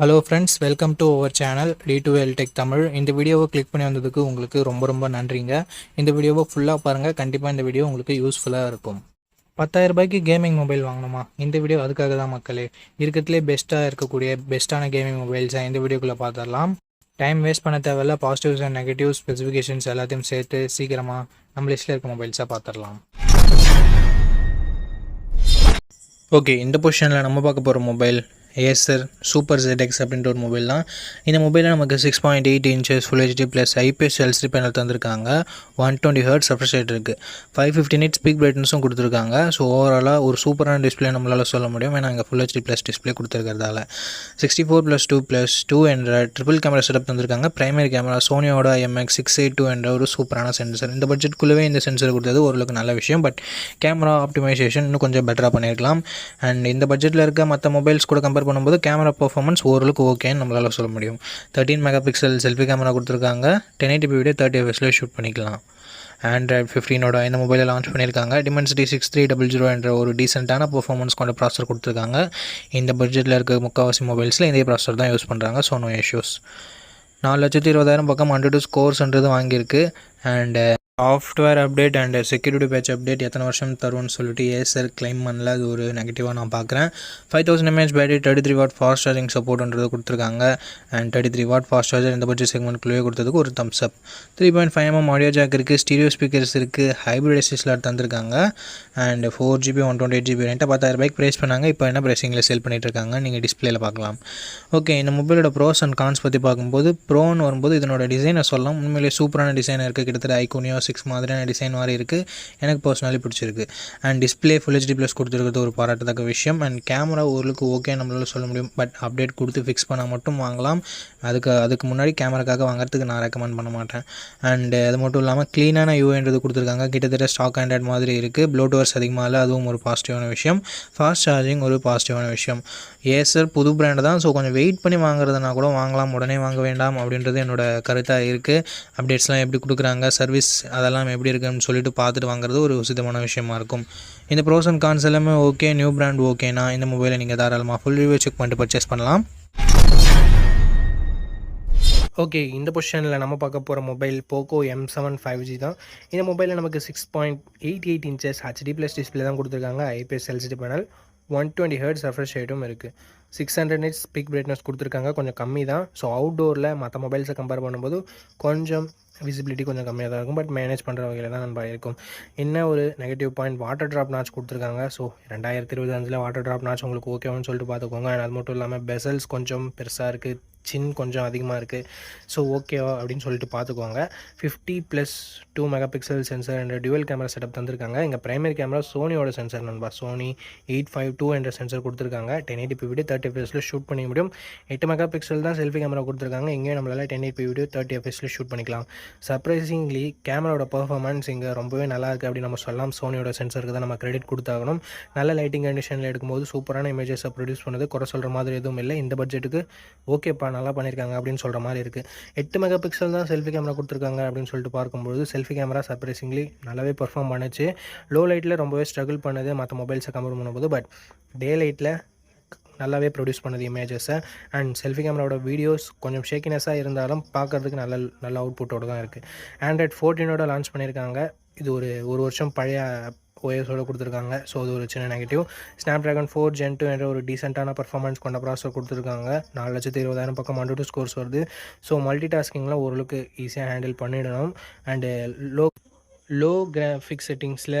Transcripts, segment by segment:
Hello friends welcome to our channel T two L tech Tamil இந்த வீடியோவை click பண்ணி வந்ததுக்கு உங்களுக்கு ரொம்ப ரொம்ப நன்றிங்க. இந்த வீடியோவை ஃபுல்லாக பாருங்கள் கண்டிப்பாக இந்த வீடியோ உங்களுக்கு யூஸ்ஃபுல்லாக இருக்கும். பத்தாயிரம் ரூபாய்க்கு கேமிங் மொபைல் வாங்கணுமா? இந்த வீடியோ அதுக்காக தான் மக்களே. இருக்கிறதுலே பெஸ்ட்டாக இருக்கக்கூடிய பெஸ்ட்டான கேமிங் மொபைல்ஸாக இந்த வீடியோக்குள்ளே பார்த்துடலாம். டைம் வேஸ்ட் பண்ண தேவையில்ல பாசிட்டிவ்ஸ் அண்ட் நெகட்டிவ் ஸ்பெசிஃபிகேஷன்ஸ் எல்லாத்தையும் சேர்த்து சீக்கிரமாக நம்ம லிஸ்ட்டில் இருக்க மொபைல்ஸாக பார்த்துடலாம். ஓகே இந்த பொசிஷனில் நம்ம பார்க்க போகிற மொபைல் ஏசர் சூப்பர் ZX அப்படின்ற ஒரு மொபைல் தான். இந்த மொபைலில் நமக்கு six point eight inches full HD plus IPS LC panel தந்திருக்காங்க. One twenty hertz refresh rate இருக்குது ஃபைவ் ஃபிஃப்டி நிட் ஸ்பீக் பிரைட்னஸும் கொடுத்துருக்காங்க. ஸோ ஓவராலாக ஒரு சூப்பரான டிஸ்பிளே நம்மளால் சொல்ல முடியும். ஏன்னா இங்கே full HD plus display கொடுத்துருக்கிறதால. Sixty four plus two plus two என்ற ட்ரிபிள் கேமரா செட்டப் தந்திருக்காங்க. பிரைமரி கேமரா சோனியோட எம்எக்ஸ் சிக்ஸ் எயிட் டூ என்ற ஒரு சூப்பரான சென்சர் இந்த பட்ஜெட்குள்ளவே இந்த சென்சர் கொடுத்தது ஓரளவுக்கு நல்ல விஷயம். பட் கேமரா ஆப்டிமைசேஷன் இன்னும் கொஞ்சம் பெட்டராக பண்ணியிருக்கலாம். அண்ட் இந்த பட்ஜெட்டில் இருக்க மற்ற மொபைல்ஸ் கூட கம்பேர் பண்ணும்போது கேமரா பர்ஃபார்மன்ஸ் ஓரளவுக்கு ஓகேன்னு நம்மளால் சொல்ல முடியும். Thirteen mega pixel selfie camera கொடுத்துருக்காங்க டென் எயிட்டி வீடியோ தேர்ட்டி எஃப்எஸில் ஷூட் பண்ணிக்கலாம். ஆண்ட்ராய்ட் ஃபிஃப்டீனோட இந்த மொபைலை லான்ச் பண்ணியிருக்காங்க. Dimensity six three double zero என்ற ஒரு டீசெண்டான பர்ஃபார்மன்ஸ் கொண்ட ப்ராசர் கொடுத்துருக்காங்க. இந்த பட்ஜெட்டில் இருக்க முக்கால்வாசி மொபைல்ஸில் இதே ப்ராசர் தான் யூஸ் பண்ணுறாங்க ஸோ நோ இஷ்யூஸ் நாலு லட்சத்தி இருபதாயிரம் பக்கம் ஹண்ட்ரட் ஸ்கோர்ஸ்ன்றது வாங்கியிருக்கு. And software update and security patch update எத்தனை வருஷம் தரும்னு சொல்லிட்டு ஏசர் கிளைம் பண்ணல. அது ஒரு நெகட்டிவாக நான் பார்க்குறேன். Five thousand mAh battery thirty three watt fast charging சப்போர்ட்ன்றது கொடுத்துருக்காங்க. And thirty three watt fast charger இந்த பட்ஜெட் செக்மெண்ட்குள்ளேயே கொடுத்ததுக்கு ஒரு thumbs up three point five mm audio jack இருக்குது ஸ்டீரியோ ஸ்பீக்கர்ஸ் இருக்குது ஹைப்ரிட் எஸ்எஸ்லாட் தந்திருக்காங்க. And four GB one twenty eight GB ரெண்டு பத்தாயிரம் ரூபாய்க்கு ப்ரைஸ் பண்ணாங்க. இப்போ என்ன ப்ரைஸிங்கில் சேல் பண்ணிட்டு இருக்காங்க நீங்கள் டிஸ்பிளேல பார்க்கலாம். ஓகே இந்த மொபைலோட ப்ரோஸ் அண்ட் கான்ஸ் பற்றி பார்க்கும்போது ப்ரோன்னு வரும்போது இதனோட டிசைனை சொல்லலாம். உண்மையிலேயே சூப்பரான டிசைன் இருக்குது கிட்டத்தட்ட ஐகோனியோ சிக்ஸ் மாதிரியான டிசைன் மாதிரி இருக்குது எனக்கு பர்சனலி பிடிச்சிருக்கு. And display full HD plus கொடுத்துருக்கிறது ஒரு பாராட்டத்தக்க விஷயம். அண்ட் கேமரா ஓரளவுக்கு ஓகே நம்மளால சொல்ல முடியும். பட் அப்டேட் கொடுத்து ஃபிக்ஸ் பண்ணால் மட்டும் வாங்கலாம். அதுக்கு அதுக்கு முன்னாடி கேமராக்காக வாங்குறதுக்கு நான் ரெக்கமெண்ட் பண்ண மாட்டேன். அண்ட் அது மட்டும் இல்லாமல் க்ளீனான யூஏன்றது கொடுத்துருக்காங்க. கிட்டத்தட்ட ஸ்டாக் ஹேண்ட்ரட் மாதிரி இருக்குது ப்ளூடூவர்ஸ் அதிகமாக இல்லை. அதுவும் ஒரு பாசிட்டிவான விஷயம். ஃபாஸ்ட் சார்ஜிங் ஒரு பாசிட்டிவான விஷயம். ஏசர் புது பிராண்டு தான். ஸோ கொஞ்சம் வெயிட் பண்ணி வாங்குறதுனா கூட வாங்கலாம். உடனே வாங்க வேண்டாம் அப்படின்றது என்னோட கருத்தாக இருக்குது அப்டேட்ஸ்லாம் எப்படி கொடுக்குறாங்க? சர்வீஸ் அதெல்லாம் எப்படி இருக்குன்னு சொல்லிட்டு பார்த்துட்டு வாங்குறது ஒரு உசிதமான விஷயமா இருக்கும். இந்த ப்ரோஸ் அண்ட் கான்ஸ் எல்லாமே ஓகே நியூ பிராண்ட் ஓகேனா இந்த மொபைலை நீங்கள் தாராளமாக ஃபுல் ரிவ்யூ செக் பண்ணிட்டு பர்ச்சேஸ் பண்ணலாம். ஓகே இந்த பொசிஷனில் நம்ம பார்க்க போகிற mobile Poco M seven five G தான். இந்த மொபைலில் நமக்கு six point eight eight inches HD plus display தான் கொடுத்துருக்காங்க. IPS LCD panel one twenty hertz refresh ரேட்டும் இருக்குது six hundred nits peak brightness கொடுத்துருக்காங்க. கொஞ்சம் கம்மி தான். ஸோ அவுட்டோரில் மற்ற மொபைல்ஸை கம்பேர் பண்ணும்போது கொஞ்சம் விசிபிலிட்டி கொஞ்சம் கம்மியாக தான் இருக்கும். பட் மேனேஜ் பண்ணுற வகையில் தான் நம்ம இருக்கும். என்ன ஒரு negative point water drop notch கொடுத்துருக்காங்க? ஸோ ரெண்டாயிரத்தி இருபத்தஞ்சில் வாட்டர் ட்ராப் நாச் உங்களுக்கு ஓகேவான்னு சொல்லிட்டு பார்த்துக்கோங்க. And அது மட்டும் இல்லாமல் பெசல்ஸ் கொஞ்சம் பெருசாக இருக்குது சின் கொஞ்சம் அதிகமாக இருக்குது ஸோ ஓகேவா அப்படின்னு சொல்லிட்டு பார்த்துக்கோங்க. Fifty plus two mega pixel sensor என்ற டியூவல் கேமரா செட்டப் தந்திருக்காங்க. எங்கள் ப்ரைமரி கேமரா சோனியோட சென்சர் நண்பா. சோனி எயிட் ஃபைவ் டூ என்ற சென்சர் கொடுத்துருக்காங்க. டென் எயிட்டி வீடியோ தேர்ட்டி எஃப்எஸில் ஷூட் பண்ணிக்க முடியும். எட்டு மெகா பிக்சல் தான் செல்ஃபி கேமரா கொடுத்துருக்காங்க. இங்கேயும் நம்மளால் டென் எயிட்டி வீடியோ தேர்ட்டி எஃப்எஸில் ஷூட் பண்ணிக்கலாம். சர்ப்ரைசிங்லி கேமராவோட பர்ஃபார்மன்ஸ் இங்கே ரொம்பவே நல்லா இருக்குது அப்படின்னு நம்ம சொல்லலாம். சோனியோட சென்சருக்கு தான் நம்ம கிரெடிட் கொடுத்தாகணும். நல்ல லைட்டிங் கண்டிஷனில் எடுக்கும்போது சூப்பரான இமேஜஸை ப்ரொடியூஸ் பண்ணது. குறை சொல்கிற மாதிரி எதுவும் இல்லை. இந்த பட்ஜெட்டுக்கு ஓகேப்பா நல்லா பண்ணியிருக்காங்க அப்படின்னு சொல்கிற மாதிரி இருக்குது எட்டு மெகா பிக்சல் தான் செல்ஃபி கேமரா கொடுத்துருக்காங்க அப்படின்னு சொல்லிட்டு பார்க்கும்போது செல்ஃபி கேமரா சர்ப்ரைசிங்லி நல்லாவே பெர்ஃபார்ம் பண்ணுச்சு. லோ லைட்டில் ரொம்பவே ஸ்ட்ரகிள் பண்ணுது. மற்ற மொபைல்ஸை கம்பேர் பண்ணும்போது. பட் டே லைட்டில் நல்லாவே ப்ரொடியூஸ் பண்ணுது இமேஜஸை அண்ட் செல்ஃபி கேமராவோட வீடியோஸ் கொஞ்சம் ஷேக்கினஸாக இருந்தாலும் பார்க்குறதுக்கு நல்ல நல்ல அவுட்புட்டோடு தான் இருக்குது ஆண்ட்ராய்ட் ஃபோர்டீனோட லான்ச் பண்ணியிருக்காங்க இது ஒரு ஒரு வருஷம் பழைய ஓஎஸோட கொடுத்துருக்காங்க. ஸோ அது ஒரு சின்ன negative Snapdragon four gen two என்ற ஒரு டீசெண்டான பர்ஃபார்மன்ஸ் கொண்ட ப்ராசஸர் கொடுத்துருக்காங்க. நாலு லட்சத்து இருபதாயிரம் பக்கம் ஹண்ட்ரட் டூ ஸ்கோர்ஸ் வருது. ஸோ மல்டி டாஸ்கிங்லாம் ஓரளவுக்கு ஈஸியாக ஹேண்டில் பண்ணிடணும். அண்டு லோ லோ கிராஃபிக் செட்டிங்ஸில்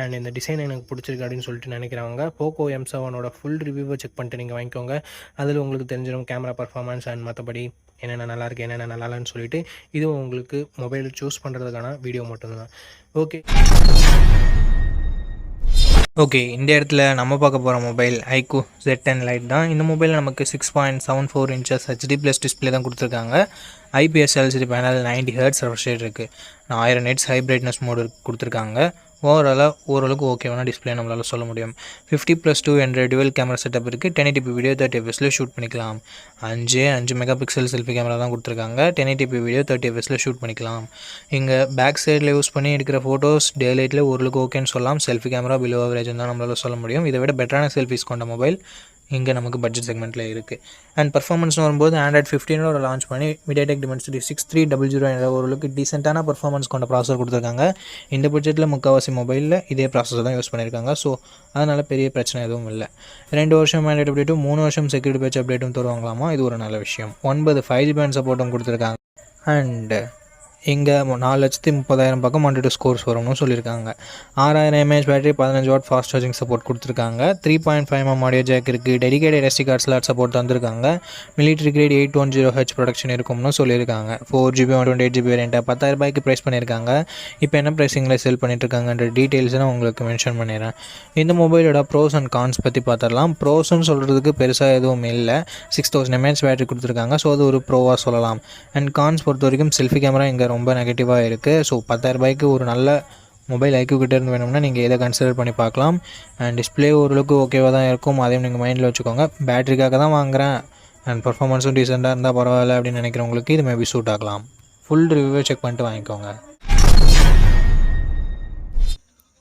அண்ட் இந்த டிசைன் எனக்கு பிடிச்சிருக்கு அப்படின்னு சொல்லிட்டு நினைக்கிறவங்க போக்கோ எம் செவனோட ஃபுல் ரிவ்யூவை செக் பண்ணிட்டு நீங்கள் வாங்கிக்கோங்க. அதில் உங்களுக்கு தெரிஞ்சிடும் கேமரா பர்ஃபார்மன்ஸ் அண்ட் மற்றபடி என்னென்ன நல்லா இருக்குது என்னென்ன நல்லா இல்லைன்னு சொல்லிட்டு இதுவும் உங்களுக்கு மொபைல் சூஸ் பண்ணுறதுக்கான வீடியோ மட்டும்தான். ஓகே ஓகே இந்த இடத்துல நம்ம பார்க்க போகிற மொபைல் ஐக்கு ஜெட் டென் லைட் தான். இந்த மொபைலில் நமக்கு six point seven four inches HD plus display தான் கொடுத்துருக்காங்க. IPS LCD panel ninety hertz refresh rate இருக்குது ஆயிரம் நெட்ஸ் ஹை பிரைட்னஸ் மோடு கொடுத்துருக்காங்க. ஓவராலாக ஓரளவுக்கு ஓகேவான டிஸ்பிளே நம்மளால் சொல்ல முடியும். ஃபிஃப்டி ப்ளஸ் டூ என்ற டுவெல் கேமரா செட்டப் இருக்குது ten eighty P video thirty எஃப்எஸில் shoot பண்ணிக்கலாம். அஞ்சு அஞ்சு மெகா பிக்சல் செல்ஃபி கேமரா தான் கொடுத்துருக்காங்க. Ten eighty P video thirty எஃப்எஸில் shoot பண்ணிக்கலாம். இங்கே பேக் சைடில் யூஸ் பண்ணி எடுக்கிற ஃபோட்டோஸ் டே லைட்டில் ஓரளவுக்கு ஓகேன்னு சொல்லலாம் செல்ஃபி கேமரா பிலோ அவரேஜ் தான் நம்மளால் சொல்ல முடியும். இதை விட பெட்டரான செல்ஃபிஸ் கொண்ட மொபைல் இங்கே நமக்கு பட்ஜெட் செக்மெண்ட்டில் இருக்குது அண்ட் பர்ஃபார்மன்ஸ்னு வரும்போது ஆண்ட்ராய்ட் ஃபிஃப்டீனோட லான்ச் பண்ணி MediaTek Dimensity six three double zero என்ற ஓரளவுக்கு டீசெண்டான பர்ஃபார்மன்ஸ் கொண்ட ப்ராசஸர் கொடுத்துருக்காங்க. இந்த பட்ஜெட்டில் முக்கால்வாசி மொபைலில் இதே ப்ராசஸர் தான் யூஸ் பண்ணியிருக்காங்க ஸோ அதனால் பெரிய பிரச்சனை எதுவும் இல்லை. ரெண்டு வருஷம் ஆண்ட்ராய்ட் அப்டேட்டும் மூணு வருஷம் செக்யூரிட்டி பேட்ச் அப்டேட்டும் தருவாங்களாமா? இது ஒரு நல்ல விஷயம். ஒன்பது ஃபைவ் ஜி பேண்ட் சப்போர்ட்டும் கொடுத்துருக்காங்க. அண்டு இங்கே நாலு லட்சத்தி முப்பதாயிரம் பக்கம் ஹண்ட்ரட் ஸ்கோர்ஸ் வரும்னு சொல்லியிருக்காங்க. ஆறாயிரம் எம்ஏஹெச் பேட்டரி பதினஞ்சு வாட் ஃபாஸ்ட் சார்ஜிங் சப்போர்ட் கொடுத்துருக்காங்க. Three point five M audio jack இருக்குது dedicated SD card slot support தந்திருக்காங்க. Military grade eight one zero H protection இருக்கும்னு சொல்லியிருக்காங்க. Four GB one twenty eight GB வேரியண்ட்டை பத்தாயிரம் ரூபாய்க்கு ப்ரைஸ் பண்ணியிருக்காங்க. இப்போ என்ன ப்ரைஸிங்கில் செல் பண்ணிட்டுருக்காங்கன்ற டீட்டெயில்ஸ் நான் உங்களுக்கு மென்ஷன் பண்ணிடுறேன். இந்த மொபைலோட ப்ரோஸ் அண்ட் கான்ஸ் பற்றி பார்த்துடலாம் ப்ரோஸ்ன்னு சொல்கிறதுக்கு பெருசாக எதுவும் இல்லை. சிக்ஸ் தௌசண்ட் எம்ஏஹெச் பேட்டரி கொடுத்துருக்காங்க. ஸோ அது ஒரு ப்ரோவாக சொல்லலாம். அண்ட் கான்ஸ் பொறுத்த வரைக்கும் செல்ஃபி கேமரா இங்கே ரொம்ப நெகட்டிவாக இருக்குது ஸோ பத்தாயிரரூபாய்க்கு ஒரு நல்ல மொபைல் ஐக்யூ கிட்டே இருந்து வேணும்னா நீங்கள் இதை கன்சிடர் பண்ணி பார்க்கலாம். அண்ட் டிஸ்பிளே ஓரளவுக்கு ஓகேவாக தான் இருக்கும். அதையும் நீங்கள் மைண்டில் வச்சுக்கோங்க. பேட்டரிக்காக தான் வாங்குகிறேன் அண்ட் பர்ஃபார்மன்ஸும் டீசெண்டாக இருந்தால் பரவாயில்ல அப்படின்னு நினைக்கிறவங்களுக்கு இது மேபி சூட் ஆகலாம். ஃபுல் ரிவ்யூவை செக் பண்ணிட்டு வாங்கிக்கோங்க.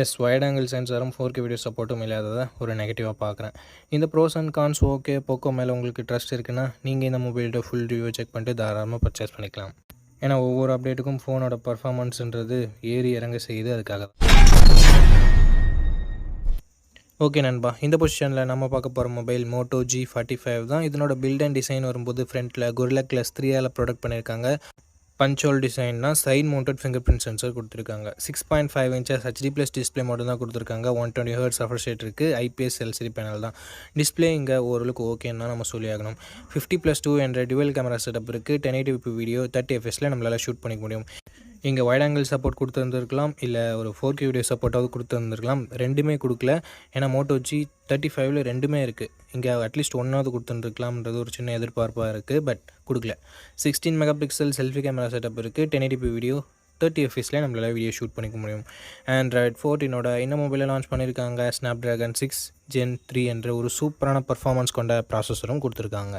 எஸ் வைட் ஆங்கிள் சென்சாரும் ஃபோர் கே வீடியோ சப்போர்ட்டும் இல்லாததை ஒரு நெகட்டிவாக பார்க்குறேன். இந்த pros and cons okay Poco மேலே உங்களுக்கு ட்ரஸ்ட் இருக்குன்னா நீங்கள் இந்த மொபைல்கிட்ட ஃபுல் ரிவ்யூ செக் பண்ணிட்டு தாராளமாக பர்ச்சேஸ் பண்ணிக்கலாம். ஏன்னா ஒவ்வொரு அப்டேட்டுக்கும் ஃபோனோட பர்ஃபார்மன்ஸ்ன்றது ஏறி இறங்க செய்யுது அதுக்காக தான். ஓகே நண்பா இந்த பொசிஷனில் நம்ம பார்க்க போகிற mobile Moto G forty five தான். இதனோட பில்ட் அண்ட் டிசைன் வரும்போது ஃப்ரண்ட்டில் குரிலா கிளாஸ் த்ரீயால் ப்ரொடக்ட் பண்ணியிருக்காங்க. Punch hole டிசைன்னா side mounted finger print sensor கொடுத்துருக்காங்க six point five inches HD plus display மட்டும் தான் கொடுத்துருக்காங்க. One twenty hertz refresh rate இருக்குது ஐபிஎஸ் எல்சிடி பேனல் தான். டிஸ்பிளே இங்கே ஓரளவுக்கு ஓகேன்னா நம்ம சொல்லி ஆகணும் ஃபிஃப்டி ப்ளஸ் டூ என்ற டுவெல் கேமரா செட்டப் இருக்குது டென் எயிட்டி வீடியோ தேர்ட்டி எஃப்எஸில் நம்மளால் ஷூட் பண்ணிக்க முடியும். இங்கே வைட் ஆங்கிள் சப்போர்ட் கொடுத்துருந்துருக்கலாம் இல்லை ஒரு ஃபோர் கே வீடியோ சப்போர்ட்டாவது கொடுத்துருந்துருக்கலாம் ரெண்டுமே கொடுக்கல. ஏன்னா மோட்டோ ஜி தேர்ட்டி ஃபைவ்ல ரெண்டுமே இருக்குது இங்கே அட்லீஸ்ட் ஒன்றாவது கொடுத்துருக்கலாம்ன்றது ஒரு சின்ன எதிர்பார்ப்பாக இருக்குது பட் கொடுக்கல. Sixteen mega pixel selfie camera setup இருக்குது டென் எயிட்டி வீடியோ தேர்ட்டி எஃப்எஸ்லேயே நம்மளால் வீடியோ ஷூட் பண்ணிக்க முடியும். ஆண்ட்ராய்ட் ஃபோர்டீனோட இந்த மொபைலில் லான்ச் பண்ணியிருக்காங்க Snapdragon six gen three என்ற ஒரு சூப்பரான பர்ஃபார்மன்ஸ் கொண்ட ப்ராசஸரும் கொடுத்துருக்காங்க.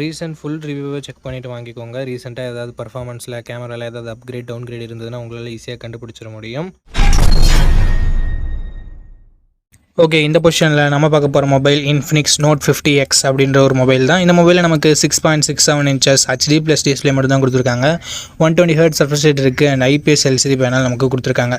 ரீசெண்ட் ஃபுல் ரிவ்யூவை செக் பண்ணிவிட்டு வாங்கிக்கோங்க. ரீசெண்டாக ஏதாவது பர்ஃபார்மன்ஸில் கேமராவில் ஏதாவது அப்கிரேட் டவுன்கிரேட் இருந்ததுன்னா உங்களால் ஈஸியாக கண்டுபிடிச்சிட முடியும். ஓகே இந்த பொசிஷனில் நம்ம பார்க்க போகிற mobile Infinix Note fifty X அப்படின்ற ஒரு மொபைல் தான். இந்த மொபைலில் நமக்கு six point six seven inches HD plus display மட்டும் தான் கொடுத்துருக்காங்க. One twenty hertz refresh rate இருக்குது அண்ட் ஐபிஎஸ் எல்சிடி பேனல் நமக்கு கொடுத்துருக்காங்க.